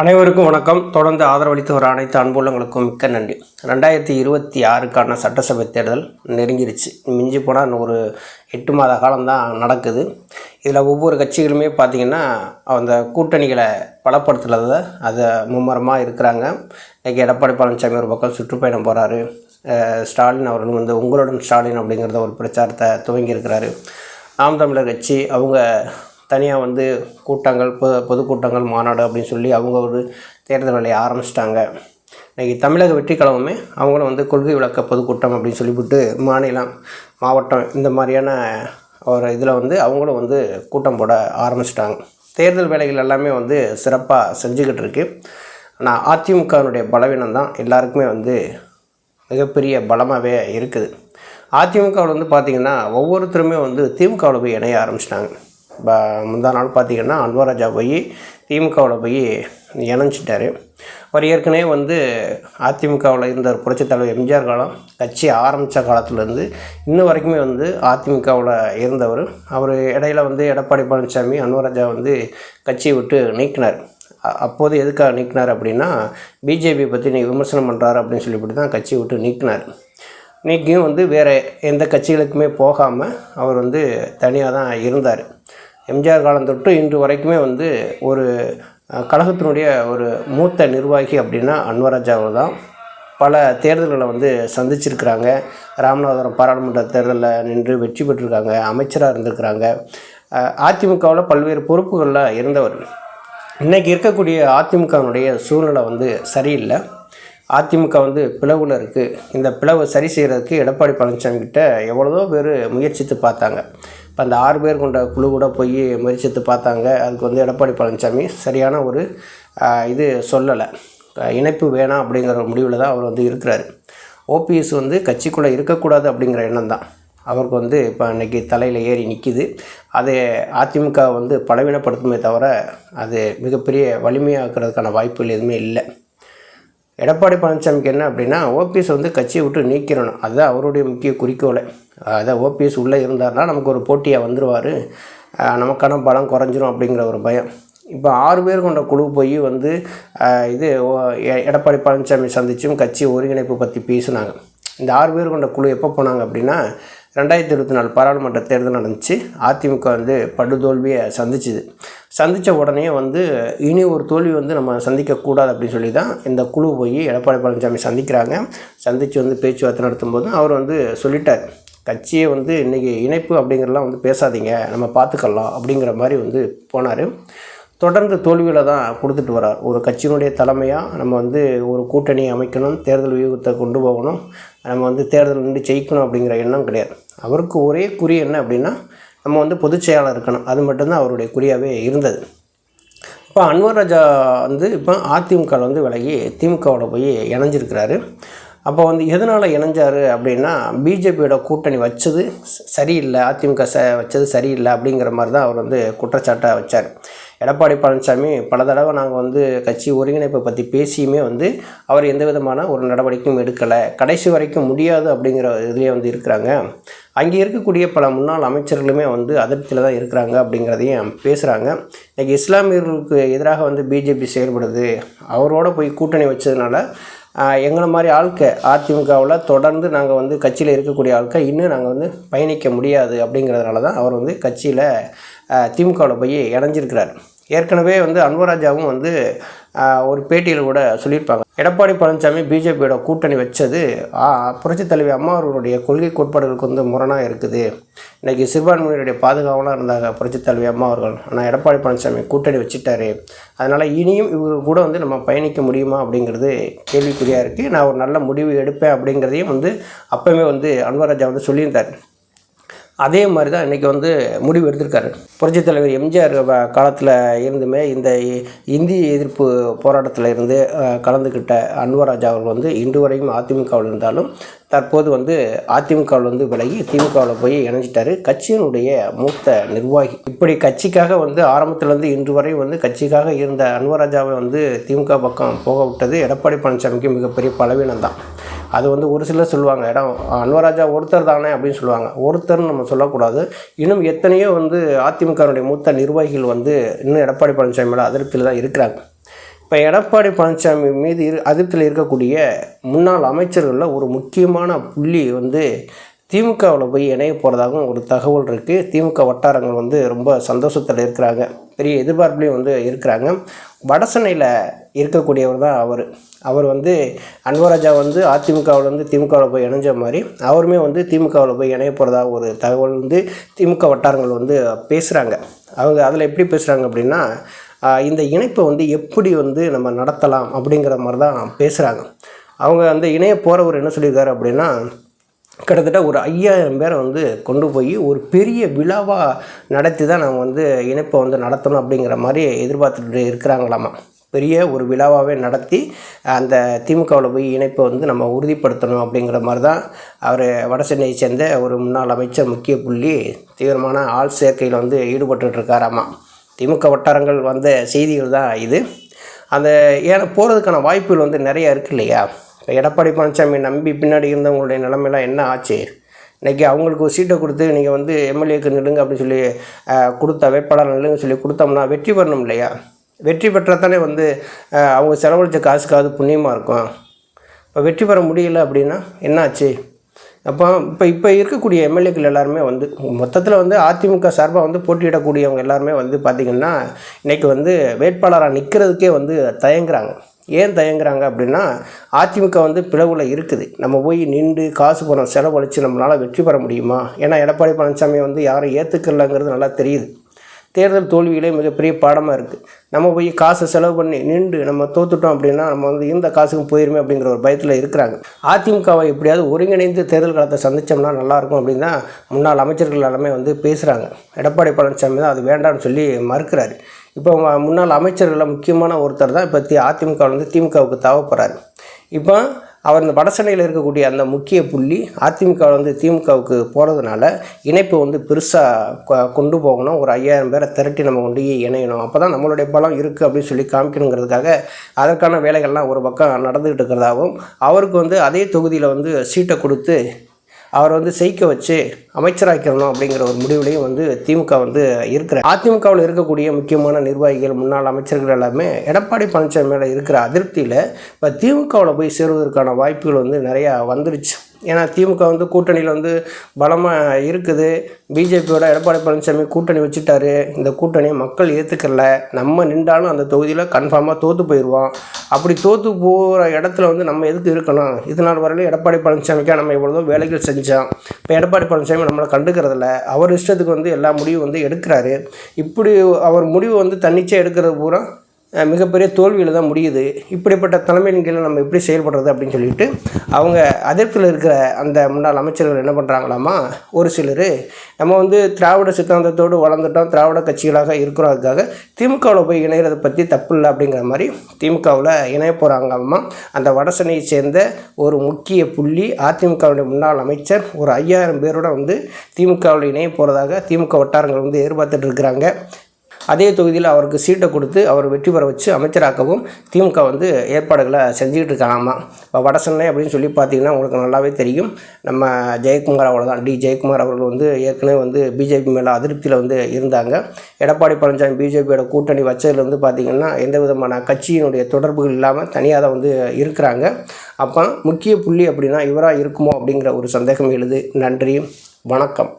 அனைவருக்கும் வணக்கம். தொடர்ந்து ஆதரவளித்து வர அனைத்து அன்புள்ளங்களுக்கும் மிக்க நன்றி. ரெண்டாயிரத்தி இருபத்தி ஆறுக்கான சட்டசபை தேர்தல் நெருங்கிருச்சு. மிஞ்சி போனால் இன்னும் ஒரு எட்டு மாத காலம்தான் நடக்குது. இதில் ஒவ்வொரு கட்சிகளுமே பார்த்திங்கன்னா அந்த கூட்டணிகளை பலப்படுத்துறத அதை மும்மரமாக இருக்கிறாங்க. இன்றைக்கி எடப்பாடி பழனிசாமி ஒரு பக்கம் சுற்றுப்பயணம் போகிறாரு ஸ்டாலின் அவர்கள் வந்து உங்களுடன் ஸ்டாலின் அப்படிங்கிறத ஒரு பிரச்சாரத்தை துவங்கியிருக்கிறாரு. நாம் தமிழர் கட்சி அவங்க தனியாக வந்து கூட்டங்கள் பொ பொதுக்கூட்டங்கள் மாநாடு அப்படின்னு சொல்லி அவங்க ஒரு தேர்தல் வேலையை ஆரம்பிச்சிட்டாங்க. இன்றைக்கி தமிழக வெற்றிக்கழகமே அவங்களும் வந்து கொள்கை விளக்க பொதுக்கூட்டம் அப்படின்னு சொல்லிவிட்டு மாநிலம் மாவட்டம் இந்த மாதிரியான ஒரு இதில் வந்து அவங்களும் வந்து கூட்டம் போட ஆரம்பிச்சிட்டாங்க. தேர்தல் வேலைகள் எல்லாமே வந்து சிறப்பாக செஞ்சுக்கிட்டு இருக்கு. ஆனால் அதிமுகவினுடைய பலவீனம் தான் எல்லாருக்குமே வந்து மிகப்பெரிய பலமாகவே இருக்குது. அதிமுகவில் வந்து பார்த்திங்கன்னா ஒவ்வொருத்தருமே வந்து திமுகவில் போய் இணைய ஆரம்பிச்சிட்டாங்க. முந்தா நாள் பார்த்திங்கன்னா அன்வராஜா போய் திமுகவில் போய் இணைஞ்சிட்டார். அவர் ஏற்கனவே வந்து அதிமுகவில் இருந்த ஒரு தலைவர் எம்ஜிஆர் காலம் கட்சி ஆரம்பித்த காலத்துலேருந்து இன்ன வரைக்குமே வந்து அதிமுகவில் இருந்தவர். அவர் இடையில வந்து எடப்பாடி பழனிசாமி அன்வராஜா வந்து கட்சியை விட்டு நீக்கினார். அப்போது எதுக்காக நீக்கினார் அப்படின்னா பிஜேபி பற்றி நீ விமர்சனம் பண்ணுறாரு அப்படின்னு சொல்லிவிட்டு தான் கட்சியை விட்டு நீக்கினார். நீக்கியும் வந்து வேறு எந்த கட்சிகளுக்குமே போகாமல் அவர் வந்து தனியாக தான் இருந்தார். எம்ஜிஆர் காலம் தொட்டு இன்று வரைக்குமே வந்து ஒரு கழகத்தினுடைய ஒரு மூத்த நிர்வாகி அப்படின்னா அன்வராஜா அவர் தான். பல தேர்தல்களை வந்து சந்திச்சிருக்கிறாங்க. ராமநாதபுரம் பாராளுமன்ற தேர்தலில் நின்று வெற்றி பெற்றிருக்காங்க. அமைச்சராக இருந்திருக்கிறாங்க. அதிமுகவில் பல்வேறு பொறுப்புகளில் இருந்தவர். இன்றைக்கி இருக்கக்கூடிய அதிமுகவினுடைய சூழ்நிலை வந்து சரியில்லை. அதிமுக வந்து பிளவில் இருக்குது இந்த பிளவை சரி செய்கிறதுக்கு எடப்பாடி பழனிசாமி கிட்ட எவ்வளதோ பேர் முயற்சித்து பார்த்தாங்க. இப்போ அந்த ஆறு பேர் கொண்ட குழு கூட போய் முயற்சித்து பார்த்தாங்க. அதுக்கு வந்து எடப்பாடி பழனிசாமி சரியான ஒரு இது சொல்லலை. இணைப்பு வேணாம் அப்படிங்கிற ஒரு முடிவில் தான் அவர் வந்து இருக்கிறாரு. ஓபிஎஸ் வந்து கட்சிக்குள்ளே இருக்கக்கூடாது அப்படிங்கிற எண்ணம் தான். அவருக்கு வந்து இப்போ இன்றைக்கி தலையில் ஏறி நிற்கிது அதை அதிமுக வந்து பலவீனப்படுத்துமே தவிர அது மிகப்பெரிய வலிமையாக்குறதுக்கான வாய்ப்புகள் எதுவுமே இல்லை. எடப்பாடி பழனிசாமிக்கு என்ன அப்படின்னா ஓபிஎஸ் வந்து கட்சியை விட்டு நீக்கிறணும் அதுதான் அவருடைய முக்கிய குறிக்கோளை. அதான் ஓபிஎஸ் உள்ளே இருந்தாருன்னா நமக்கு ஒரு போட்டியாக வந்துடுவார் நமக்கான பலம் குறைஞ்சிரும் அப்படிங்கிற ஒரு பயம். இப்போ ஆறு பேர் கொண்ட குழு போய் வந்து இது ஓ- எ- எடப்பாடி பழனிசாமி சந்திச்சும் கட்சி ஒருங்கிணைப்பு பற்றி பேசினாங்க. இந்த ஆறு பேர் கொண்ட குழு எப்போ போனாங்க அப்படின்னா ரெண்டாயிரத்தி இருபத்தி நாலு பாராளுமன்ற தேர்தல் நடந்துச்சு. அதிமுக வந்து படுதோல்வியை சந்திச்சுது. சந்தித்த உடனே வந்து இனி ஒரு தோல்வி வந்து நம்ம சந்திக்கக்கூடாது அப்படின்னு சொல்லி தான் இந்த குழு போய் எடப்பாடி பழனிசாமி சந்திக்கிறாங்க. சந்தித்து வந்து பேச்சுவார்த்தை நடத்தும்போது அவர் வந்து சொல்லிட்டார். கட்சியை வந்து இன்றைக்கி இணைப்பு அப்படிங்கிறலாம் வந்து பேசாதீங்க. நம்ம பார்த்துக்கலாம் அப்படிங்கிற மாதிரி வந்து போனார். தொடர்ந்து தோல்விகளை தான் கொடுத்துட்டு வரார். ஒரு கட்சியினுடைய தலைமையாக நம்ம வந்து ஒரு கூட்டணி அமைக்கணும் தேர்தல் வியூகத்தை கொண்டு போகணும். நம்ம வந்து தேர்தல் நின்று ஜெயிக்கணும் அப்படிங்கிற எண்ணம் கிடையாது. அவருக்கு ஒரே குறி என்ன அப்படின்னா நம்ம வந்து பொதுச் செயலாளர் இருக்கணும். அது மட்டும்தான் அவருடைய குறியாகவே இருந்தது. இப்போ அன்வர் ராஜா வந்து இப்போ அதிமுகவில் வந்து விலகி திமுகவில் போய் இணைஞ்சிருக்கிறாரு. அப்போ வந்து எதனால் இணைஞ்சார் அப்படின்னா பிஜேபியோட கூட்டணி வச்சது சரியில்லை அதிமுக ச வச்சது சரியில்லை அப்படிங்கிற மாதிரி தான் அவர் வந்து குற்றச்சாட்டாக வச்சார். எடப்பாடி பழனிசாமி பல தடவை நாங்கள் வந்து கட்சி ஒருங்கிணைப்பை பற்றி பேசியுமே வந்து அவர் எந்த விதமான ஒரு நடவடிக்கையும் எடுக்கலை. கடைசி வரைக்கும் முடியாது அப்படிங்கிற இதுலேயே வந்து இருக்கிறாங்க. அங்கே இருக்கக்கூடிய பல முன்னாள் அமைச்சர்களுமே வந்து அதிருப்தியில் தான் இருக்கிறாங்க அப்படிங்கிறதையும் பேசுகிறாங்க இன்றைக்கி இஸ்லாமியர்களுக்கு எதிராக வந்து பிஜேபி செயல்படுது. அவரோட போய் கூட்டணி வச்சதுனால எங்களை மாதிரி ஆட்க அதிமுகவில் தொடர்ந்து நாங்கள் வந்து கட்சியில் இருக்கக்கூடிய ஆட்கள் இன்னும் நாங்கள் வந்து பயணிக்க முடியாது அப்படிங்கிறதுனால தான் அவர் வந்து கட்சியில் திமுகவில் போய் இணைஞ்சிருக்கிறார். ஏற்கனவே வந்து அன்வராஜாவும் வந்து ஒரு பேட்டியில் கூட சொல்லியிருப்பாங்க. எடப்பாடி பழனிசாமி பிஜேபியோட கூட்டணி வச்சது புரட்சித் தலைவி அம்மா அவர்களுடைய கொள்கை கோட்பாடுகளுக்கு வந்து முரணாக இருக்குது. இன்றைக்கி சிறுபான்மையினருடைய பாதுகாவலாக இருந்தாங்க புரட்சித் தலைவி அம்மா அவர்கள் ஆனால் எடப்பாடி பழனிசாமி கூட்டணி வச்சுட்டாரு. அதனால் இனியும் இவர் கூட வந்து நம்ம பயணிக்க முடியுமா அப்படிங்கிறது கேள்விக்குறியாக இருக்குது நான் ஒரு நல்ல முடிவு எடுப்பேன் அப்படிங்கிறதையும் வந்து அப்போவே வந்து அன்வராஜா வந்து சொல்லியிருந்தார். அதே மாதிரி தான் இன்றைக்கி வந்து முடிவு எடுத்திருக்காரு. புரட்சித் தலைவர் எம்ஜிஆர் காலத்தில் இருந்துமே இந்த இந்திய இந்தி எதிர்ப்பு போராட்டத்தில் இருந்து கலந்துக்கிட்ட அன்வராஜா அவர்கள் வந்து இன்று வரையும் அதிமுகவில் இருந்தாலும் தற்போது வந்து அதிமுகவில் வந்து விலகி திமுகவில் போய் இணைஞ்சிட்டாரு. கட்சியினுடைய மூத்த நிர்வாகி. இப்படி கட்சிக்காக வந்து ஆரம்பத்துலேருந்து இன்று வரை வந்து கட்சிக்காக இருந்த அன்வராஜாவை வந்து திமுக பக்கம் போக விட்டது எடப்பாடி பழனிசாமிக்கு மிகப்பெரிய பலவீனம் தான் அது வந்து ஒரு சிலர் சொல்லுவாங்க இடம் அன்வராஜா ஒருத்தர் தானே அப்படின்னு சொல்லுவாங்க. ஒருத்தர்னு நம்ம சொல்லக்கூடாது. இன்னும் எத்தனையோ வந்து அதிமுகவினுடைய மூத்த நிர்வாகிகள் வந்து இன்னும் எடப்பாடி பழனிசாமி மேலே அதிருப்தியில் தான் இருக்கிறாங்க. இப்போ எடப்பாடி பழனிசாமி மீது இரு அதிருப்தியில் இருக்கக்கூடிய முன்னாள் அமைச்சர்களில் ஒரு முக்கியமான புள்ளி வந்து திமுகவில் போய் இணைய போகிறதாகவும் ஒரு தகவல் இருக்குது திமுக வட்டாரங்கள் வந்து ரொம்ப சந்தோஷத்தில் இருக்கிறாங்க. பெரிய எதிர்பார்ப்புலேயும் வந்து இருக்கிறாங்க. வடசென்னையில் இருக்கக்கூடியவர் தான் அவர். அவர் வந்து அன்வராஜா வந்து அதிமுகவில் வந்து திமுகவில் போய் இணைஞ்ச மாதிரி அவருமே வந்து திமுகவில் போய் இணைய போகிறதா ஒரு தகவல் வந்து திமுக வட்டாரங்கள் வந்து பேசுகிறாங்க அவங்க அதில் எப்படி பேசுகிறாங்க அப்படின்னா இந்த இணைப்பை வந்து எப்படி வந்து நம்ம நடத்தலாம் அப்படிங்கிற மாதிரி தான் பேசுகிறாங்க அவங்க அந்த இணைய போகிறவர் என்ன சொல்லியிருக்காரு அப்படின்னா கிட்டத்தட்ட ஒரு ஐயாயிரம் பேரை வந்து கொண்டு போய் ஒரு பெரிய விழாவாக நடத்தி தான் நம்ம வந்து இணைப்பை வந்து நடத்தணும் அப்படிங்கிற மாதிரி எதிர்பார்த்துட்டு இருக்கிறாங்களாமா. பெரிய ஒரு விழாவாகவே நடத்தி அந்த திமுகவில் போய் இணைப்பை வந்து நம்ம உறுதிப்படுத்தணும் அப்படிங்கிற மாதிரி தான் அவர் வடசென்னையை சேர்ந்த ஒரு முன்னாள் அமைச்சர் முக்கிய புள்ளி தீவிரமான ஆள் சேர்க்கையில் வந்து ஈடுபட்டுட்டு திமுக வட்டாரங்கள் வந்த செய்திகள் தான் இது. அந்த ஏன்னா போகிறதுக்கான வாய்ப்புகள் வந்து நிறைய இருக்கு இல்லையா? இப்போ எடப்பாடி பழனிசாமி நம்பி பின்னாடி இருந்தவங்களுடைய நிலைமையெல்லாம் என்ன ஆச்சு? இன்றைக்கி அவங்களுக்கு ஒரு சீட்டை கொடுத்து நீங்கள் வந்து எம்எல்ஏக்கு நிடுங்க அப்படின்னு சொல்லி கொடுத்த வேட்பாளர் நில்லுங்க சொல்லி கொடுத்தோம்னா வெற்றி பெறணும் இல்லையா? வெற்றி பெற்றால் தானே வந்து அவங்க செலவழித்த காசுக்காவது புண்ணியமாக இருக்கும். இப்போ வெற்றி பெற முடியல அப்படின்னா என்னாச்சு? அப்போ இப்போ இப்போ இருக்கக்கூடிய எம்எல்ஏக்கள் எல்லாருமே வந்து மொத்தத்தில் வந்து அதிமுக சார்பாக வந்து போட்டியிடக்கூடியவங்க எல்லாருமே வந்து பார்த்திங்கன்னா இன்றைக்கி வந்து வேட்பாளராக நிற்கிறதுக்கே வந்து தயங்குறாங்க. ஏன் தயங்குறாங்க அப்படின்னா அதிமுக வந்து பிளவில் இருக்குது. நம்ம போய் நின்று காசு பணம் செலவழித்து நம்மளால் வெற்றி பெற முடியுமா? ஏன்னா எடப்பாடி பழனிசாமி வந்து யாரும் ஏற்றுக்கலங்கிறது நல்லா தெரியுது. தேர்தல் தோல்வியிலே மிகப்பெரிய பாடமாக இருக்குது நம்ம போய் காசை செலவு பண்ணி நின்று நம்ம தோத்துட்டோம் அப்படின்னா நம்ம வந்து இந்த காசுக்கும் போயிருமே அப்படிங்கிற ஒரு பயத்தில் இருக்கிறாங்க. அதிமுகவை எப்படியாவது ஒருங்கிணைந்து தேர்தல் காலத்தை சந்திச்சோம்னா நல்லாயிருக்கும் அப்படின்னு தான் முன்னாள் அமைச்சர்கள் எல்லாமே வந்து பேசுகிறாங்க எடப்பாடி பழனிசாமி தான் அது வேண்டாம்னு சொல்லி மறுக்கிறாரு. இப்போ முன்னாள் அமைச்சர்களில் முக்கியமான ஒருத்தர் தான் இப்போ அதிமுக வந்து திமுகவுக்கு தேவைப்படுறாரு இப்போ அவர் இந்த வடசென்னையில் இருக்கக்கூடிய அந்த முக்கிய புள்ளி அதிமுக வந்து திமுகவுக்கு போகிறதுனால இணைப்பு வந்து பெருசாக கொண்டு போகணும். ஒரு ஐயாயிரம் பேரை திரட்டி நம்ம கொண்டு இணையணும். அப்போ தான் நம்மளுடைய பலம் இருக்குது அப்படின்னு சொல்லி காமிக்கணுங்கிறதுக்காக அதற்கான வேலைகள்லாம் ஒரு பக்கம் நடந்துக்கிட்டு இருக்கிறதாகவும் அவருக்கு வந்து அதே தொகுதியில் வந்து சீட்டை கொடுத்து அவரை வந்து செய்க வச்சு அமைச்சராக்கிறணும் அப்படிங்கிற ஒரு முடிவுலையும் வந்து திமுக வந்து இருக்கிற அதிமுகவில் இருக்கக்கூடிய முக்கியமான நிர்வாகிகள் முன்னாள் அமைச்சர்கள் எல்லாமே எடப்பாடி பழனிசாமி மேலே இருக்கிற அதிருப்தியில் இப்போ திமுகவில் போய் சேருவதற்கான வாய்ப்புகள் வந்து நிறையா வந்துருச்சு. ஏன்னா திமுக வந்து கூட்டணியில் வந்து பலமாக இருக்குது. பிஜேபியோட எடப்பாடி பழனிசாமி கூட்டணி வச்சுட்டாரு. இந்த கூட்டணியை மக்கள் ஏற்றுக்கல நம்ம நின்றாலும் அந்த தொகுதியில் கன்ஃபார்மாக தோற்று போயிடுவோம் அப்படி தோற்று போகிற இடத்துல வந்து நம்ம எதுக்கு இருக்கணும்? இது நாள் வரையிலும் எடப்பாடி பழனிசாமிக்காக நம்ம இவ்வளோ வேலைகள் செஞ்சோம். இப்போ எடப்பாடி பழனிசாமி நம்மளை கண்டுக்கிறதில்ல அவர் இஷ்டத்துக்கு வந்து எல்லா முடிவும் வந்து எடுக்கிறாரு. இப்படி அவர் முடிவு வந்து தன்னிச்சையாக எடுக்கிறது பூரா மிகப்பெரிய தோல்வியில் தான் முடியுது. இப்படிப்பட்ட தலைமையின் கீழே நம்ம எப்படி செயல்படுறது அப்படின்னு சொல்லிட்டு அவங்க அதிர்ப்பில் இருக்கிற அந்த முன்னாள் அமைச்சர்கள் என்ன பண்ணுறாங்களாமா ஒரு சிலர் நம்ம வந்து திராவிட சித்தாந்தத்தோடு வளர்ந்துட்டோம் திராவிட கட்சிகளாக இருக்கிறோம் அதுக்காக திமுகவில் போய் இணைகிறத பற்றி தப்பு இல்லை அப்படிங்கிற மாதிரி திமுகவில் இணைய போகிறாங்களாமா அந்த வடசனையை சேர்ந்த ஒரு முக்கிய புள்ளி அதிமுகவுடைய முன்னாள் அமைச்சர் ஒரு ஐயாயிரம் பேரோட வந்து திமுகவில் இணைய போகிறதாக திமுக வட்டாரங்கள் வந்து எதிர்பார்த்துட்டு இருக்கிறாங்க. அதே தொகுதியில் அவருக்கு சீட்டை கொடுத்து அவர் வெற்றி பெற வச்சு அமைச்சராக்கவும் திமுக வந்து ஏற்பாடுகளை செஞ்சுக்கிட்டு இருக்காங்களாமா இப்போ வடசென்னை அப்படின்னு சொல்லி பார்த்தீங்கன்னா உங்களுக்கு நல்லாவே தெரியும். நம்ம ஜெயக்குமார் அவ்வளோதான் டி. ஜெயக்குமார் அவர்கள் வந்து ஏற்கனவே வந்து பிஜேபி மேலே அதிருப்தியில் வந்து இருந்தாங்க. எடப்பாடி பழனிசாமி பிஜேபியோட கூட்டணி வச்சதுலேருந்து வந்து பார்த்திங்கன்னா எந்த விதமான கட்சியினுடைய தொடர்புகள் இல்லாமல் தனியாக தான் வந்து இருக்கிறாங்க. அப்போ முக்கிய புள்ளி அப்படின்னா இவராக இருக்குமோ அப்படிங்கிற ஒரு சந்தேகம் எழுது. நன்றி. வணக்கம்.